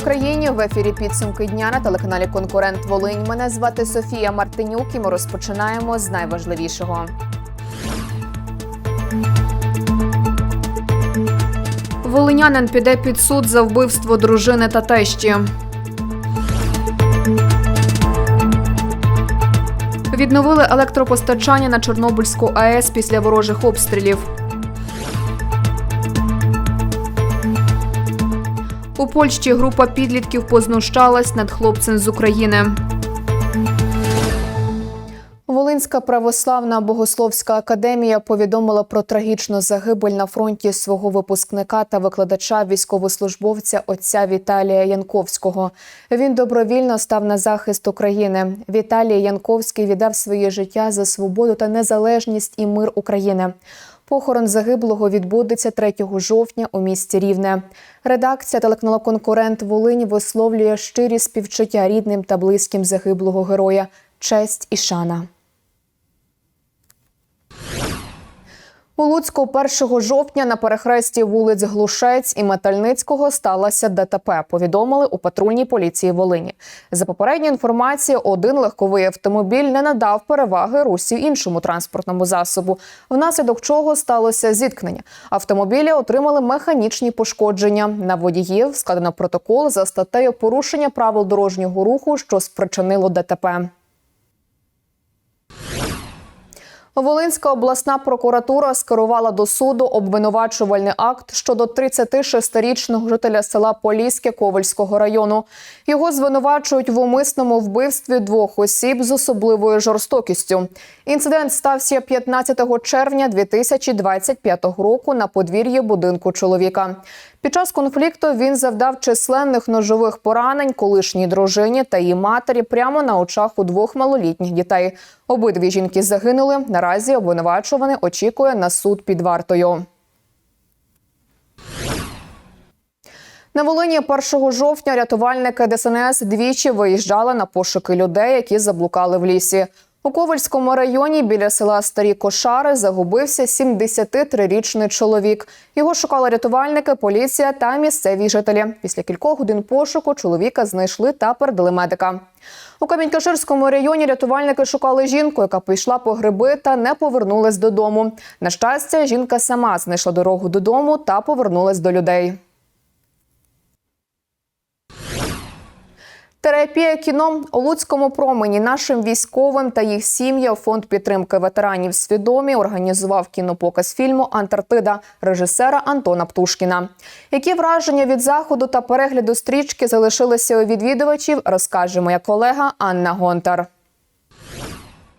Україні! В ефірі підсумки дня на телеканалі Конкурент Волинь. Мене звати Софія Мартинюк. І ми розпочинаємо з найважливішого. Волинянин піде під суд за вбивство дружини та тещі. Відновили електропостачання на Чорнобильську АЕС після ворожих обстрілів. У Польщі група підлітків познущалась над хлопцем з України. Волинська православна богословська академія повідомила про трагічну загибель на фронті свого випускника та викладача військовослужбовця отця Віталія Янковського. Він добровільно став на захист України. Віталій Янковський віддав своє життя за свободу та незалежність і мир України. Похорон загиблого відбудеться 3 жовтня у місті Рівне. Редакція телеканалу Конкурент Волинь висловлює щирі співчуття рідним та близьким загиблого героя. Честь і шана. У Луцьку 1 жовтня на перехресті вулиць Глушець і Метальницького сталося ДТП. Повідомили у патрульній поліції Волині. За попередньою інформацією, один легковий автомобіль не надав переваги русі іншому транспортному засобу, внаслідок чого сталося зіткнення. Автомобілі отримали механічні пошкодження. На водіїв складено протокол за статтею порушення правил дорожнього руху, що спричинило ДТП. Волинська обласна прокуратура скерувала до суду обвинувачувальний акт щодо 36-річного жителя села Поліське Ковальського району. Його звинувачують в умисному вбивстві двох осіб з особливою жорстокістю. Інцидент стався 15 червня 2025 року на подвір'ї будинку чоловіка. Під час конфлікту він завдав численних ножових поранень колишній дружині та її матері прямо на очах у двох малолітніх дітей. Обидві жінки загинули. Наразі обвинувачуваний очікує на суд під вартою. На Волині 1 жовтня рятувальники ДСНС двічі виїжджали на пошуки людей, які заблукали в лісі. У Ковальському районі біля села Старі Кошари загубився 73-річний чоловік. Його шукали рятувальники, поліція та місцеві жителі. Після кількох годин пошуку чоловіка знайшли та передали медика. У Камінь-Каширському районі рятувальники шукали жінку, яка пішла по гриби та не повернулась додому. На щастя, жінка сама знайшла дорогу додому та повернулась до людей. Терапія кіно у Луцькому промені нашим військовим та їх сім'ям фонд підтримки ветеранів свідомі організував кінопоказ фільму Антарктида режисера Антона Птушкіна. Які враження від заходу та перегляду стрічки залишилися у відвідувачів, розкаже моя колега Анна Гонтар.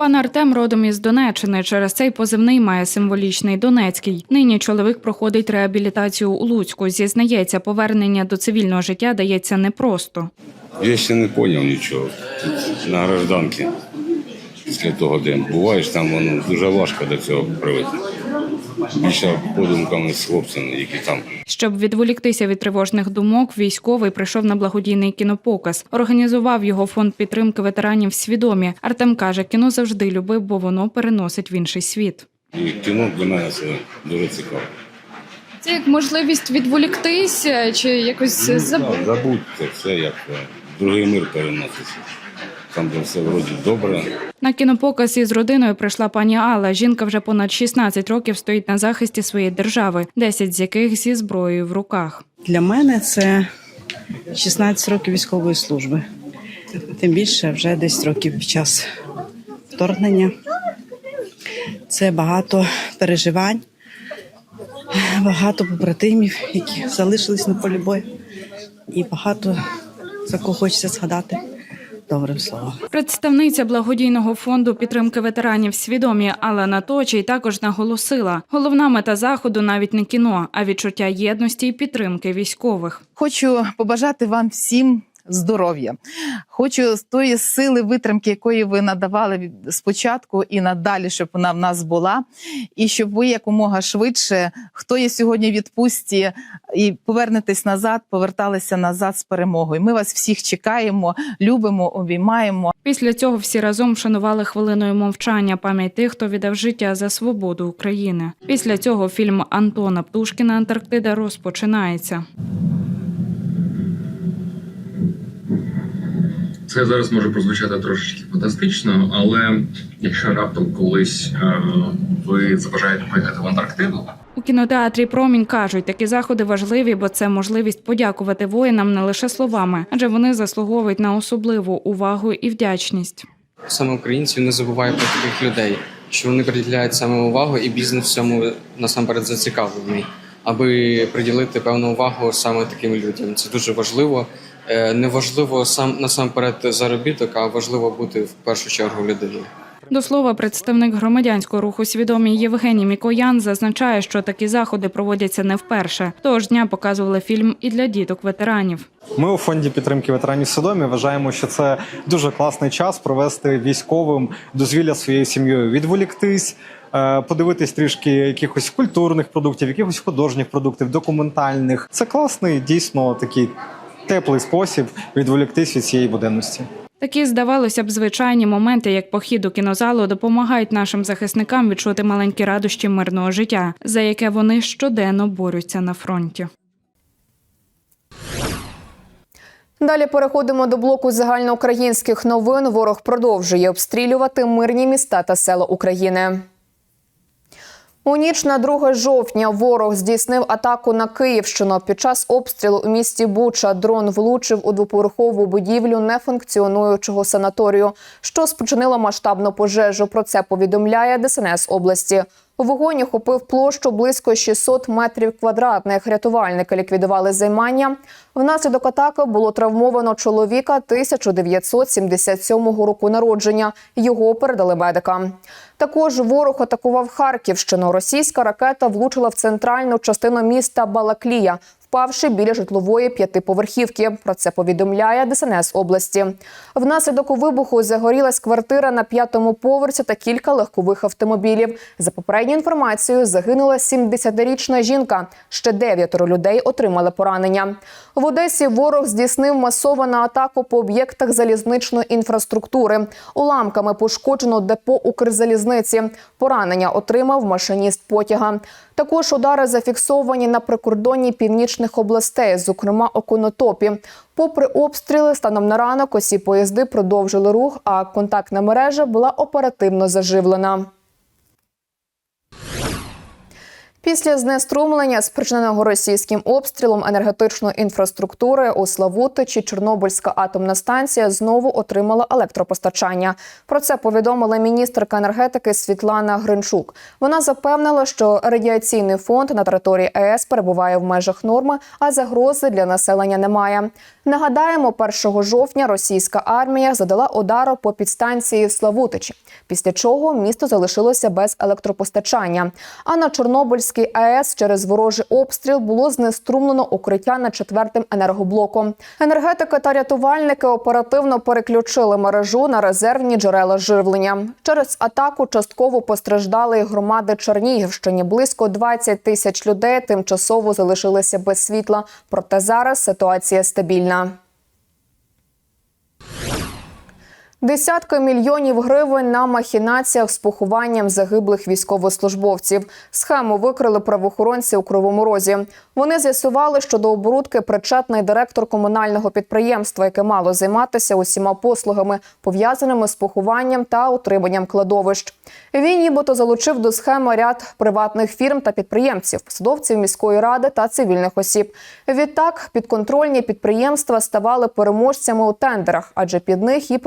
Пан Артем родом із Донеччини. Через цей позивний має символічний Донецький. Нині чоловік проходить реабілітацію у Луцьку. Зізнається, повернення до цивільного життя дається непросто. Я ще не зрозумів нічого. На гражданці після того, де буваєш, там воно дуже важко до цього привикти. Більше подумками з хлопцями, які там. Щоб відволіктися від тривожних думок, військовий прийшов на благодійний кінопоказ. Організував його фонд підтримки ветеранів свідомі. Артем каже, кіно завжди любив, бо воно переносить в інший світ. І кіно для мене це дуже цікаво. Це як можливість відволіктися чи якось Ну, забути. забудьте все, як е, другий мир переноситься. Там де все вроді добре. На кінопоказ із родиною прийшла пані Алла. Жінка вже понад 16 років стоїть на захисті своєї держави, 10 з яких зі зброєю в руках. Для мене це 16 років військової служби. Тим більше вже 10 років під час вторгнення. Це багато переживань, багато побратимів, які залишились на полі бою, і багато за кого хочеться згадати добрим словом. Представниця благодійного фонду підтримки ветеранів свідомі Алена Наточій також наголосила: головна мета заходу навіть не кіно, а відчуття єдності і підтримки військових. Хочу побажати вам всім здоров'я. Хочу з тої сили витримки, якої ви надавали спочатку і надалі, щоб вона в нас була, і щоб ви якомога швидше, хто є сьогодні в відпустці і повернетесь назад, поверталися назад з перемогою. Ми вас всіх чекаємо, любимо, обіймаємо. Після цього всі разом вшанували хвилиною мовчання пам'ять тих, хто віддав життя за свободу України. Після цього фільм Антона Птушкіна Антарктида розпочинається. Це зараз може прозвучати трошечки фантастично, але якщо раптом колись е, ви забажаєте поїхати в Антарктиду, У кінотеатрі Промінь кажуть, такі заходи важливі, бо це можливість подякувати воїнам не лише словами, адже вони заслуговують на особливу увагу і вдячність. саме українців не забуває про таких людей, що вони приділяють саме увагу, і бізнес в цьому насамперед зацікавлений, аби приділити певну увагу саме таким людям. Це дуже важливо. Е, Не важливо сам насамперед заробіток, а важливо бути в першу чергу людиною. До слова, представник громадянського руху свідомі Євгеній Мікоян зазначає, що такі заходи проводяться не вперше. Того ж дня показували фільм і для діток ветеранів. Ми у фонді підтримки ветеранів Содомі вважаємо, що це дуже класний час провести військовим дозвілля своєю сім'єю, відволіктись, е, подивитись трішки якихось культурних продуктів, якихось художніх продуктів, документальних. Це класний, дійсно такий теплий спосіб відволіктись від цієї буденності. Такі, здавалося б, звичайні моменти, як похід у кінозалу, допомагають нашим захисникам відчути маленькі радощі мирного життя, за яке вони щоденно борються на фронті. Далі переходимо до блоку загальноукраїнських новин. Ворог продовжує обстрілювати мирні міста та села України. У ніч на 2 жовтня ворог здійснив атаку на Київщину. Під час обстрілу у місті Буча дрон влучив у двоповерхову будівлю нефункціонуючого санаторію, що спричинило масштабну пожежу. Про це повідомляє ДСНС області. Вогонь охопив площу близько 600 метрів квадратних. Рятувальники ліквідували займання. Внаслідок атаки було травмовано чоловіка 1977 року народження. Його передали медикам. Також ворог атакував Харківщину. Російська ракета влучила в центральну частину міста Балаклія, впавши біля житлової п'ятиповерхівки. Про це повідомляє ДСНС області. Внаслідок вибуху загорілась квартира на п'ятому поверсі та кілька легкових автомобілів. За попередньою інформацією, загинула 70-річна жінка. Ще дев'ятеро людей отримали поранення. В Одесі ворог здійснив масовану атаку по об'єктах залізничної інфраструктури. Уламками пошкоджено депо Укрзалізниці. Поранення отримав машиніст потяга. Також удари зафіксовані на прикордонні північних областей, зокрема у Конотопі. Попри обстріли, станом на ранок усі поїзди продовжили рух, а контактна мережа була оперативно заживлена. Після знеструмлення, спричиненого російським обстрілом енергетичної інфраструктури у Славутичі Чорнобильська атомна станція знову отримала електропостачання. Про це повідомила міністерка енергетики Світлана Гринчук. Вона запевнила, що радіаційний фонд на території АЕС перебуває в межах норми, а загрози для населення немає. Нагадаємо, 1 жовтня російська армія задала удару по підстанції Славутичі, після чого місто залишилося без електропостачання. А на Чорнобильській АЕС через ворожий обстріл було знеструмлено укриття на четвертим енергоблоком. Енергетики та рятувальники оперативно переключили мережу на резервні джерела живлення. Через атаку частково постраждали й громади Чернігівщині. Близько 20 тисяч людей тимчасово залишилися без світла. Проте зараз ситуація стабільна. Десятки мільйонів гривень на махінаціях з похованням загиблих військовослужбовців. Схему викрили правоохоронці у Кривому Розі. Вони з'ясували, що до оборудки причетний директор комунального підприємства, яке мало займатися усіма послугами, пов'язаними з похованням та утриманням кладовищ. Він нібито залучив до схеми ряд приватних фірм та підприємців, посадовців міської ради та цивільних осіб. Відтак підконтрольні підприємства ставали переможцями у тендерах, адже під них і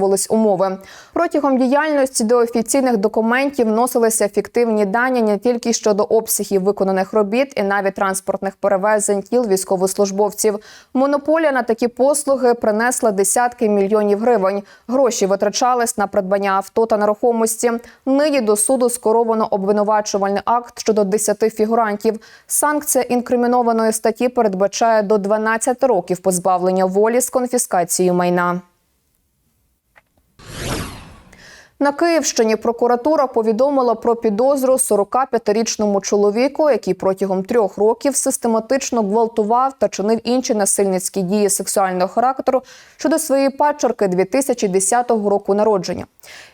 прописувались умови. Протягом діяльності до офіційних документів вносилися фіктивні дані не тільки щодо обсягів виконаних робіт, і навіть транспортних перевезень тіл військовослужбовців. Монополія на такі послуги принесла десятки мільйонів гривень. Гроші витрачались на придбання авто та нерухомості. Нині до суду скеровано обвинувачувальний акт щодо 10 фігурантів. Санкція інкримінованої статті передбачає до 12 років позбавлення волі з конфіскацією майна. На Київщині прокуратура повідомила про підозру 45-річному чоловіку, який протягом трьох років систематично гвалтував та чинив інші насильницькі дії сексуального характеру щодо своєї падчерки 2010 року народження.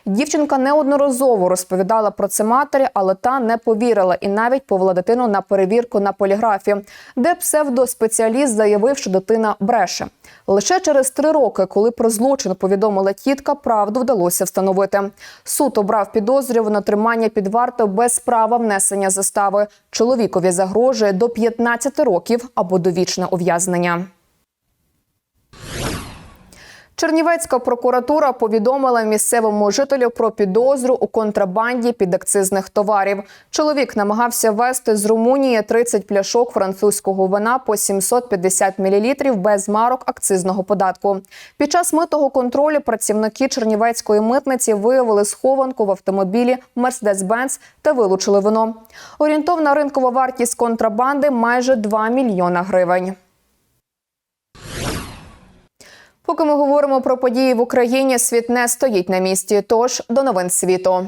Дівчинка неодноразово розповідала про це матері, але та не повірила і навіть повела дитину на перевірку на поліграфі, де псевдоспеціаліст заявив, що дитина бреше. Лише через три роки, коли про злочин повідомила тітка, правду вдалося встановити. Суд обрав підозрювану на тримання під варто без права внесення застави. Чоловікові загрожує до 15 років або довічне ув'язнення. Чернівецька прокуратура повідомила місцевому жителю про підозру у контрабанді підакцизних товарів. Чоловік намагався везти з Румунії 30 пляшок французького вина по 750 мл без марок акцизного податку. Під час митого контролю працівники Чернівецької митниці виявили схованку в автомобілі Mercedes-Benz та вилучили вино. Орієнтовна ринкова вартість контрабанди майже 2 мільйона гривень. Поки ми говоримо про події в Україні, світ не стоїть на місці. Тож до новин світу.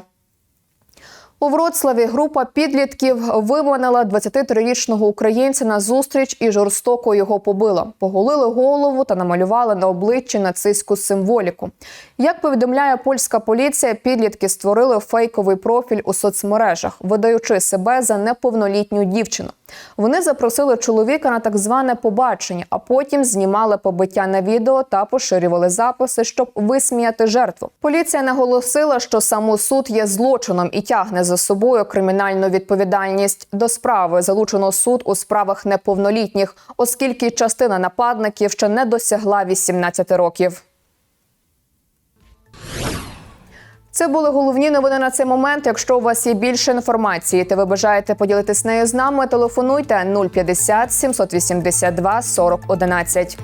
У Вроцлаві група підлітків виманила 23-річного українця на зустріч і жорстоко його побила. Поголили голову та намалювали на обличчі нацистську символіку. Як повідомляє польська поліція, підлітки створили фейковий профіль у соцмережах, видаючи себе за неповнолітню дівчину. Вони запросили чоловіка на так зване побачення, а потім знімали побиття на відео та поширювали записи, щоб висміяти жертву. Поліція наголосила, що самосуд є злочином і тягне за собою кримінальну відповідальність. До справи залучено суд у справах неповнолітніх, оскільки частина нападників ще не досягла 18 років. Це були головні новини на цей момент. Якщо у вас є більше інформації, та ви бажаєте поділитись нею з нами, телефонуйте 050 782 40 11.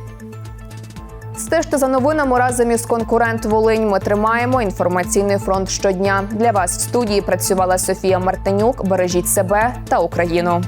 Стежте за новинами разом із конкурент Волинь. Ми тримаємо інформаційний фронт щодня. Для вас в студії працювала Софія Мартинюк. Бережіть себе та Україну.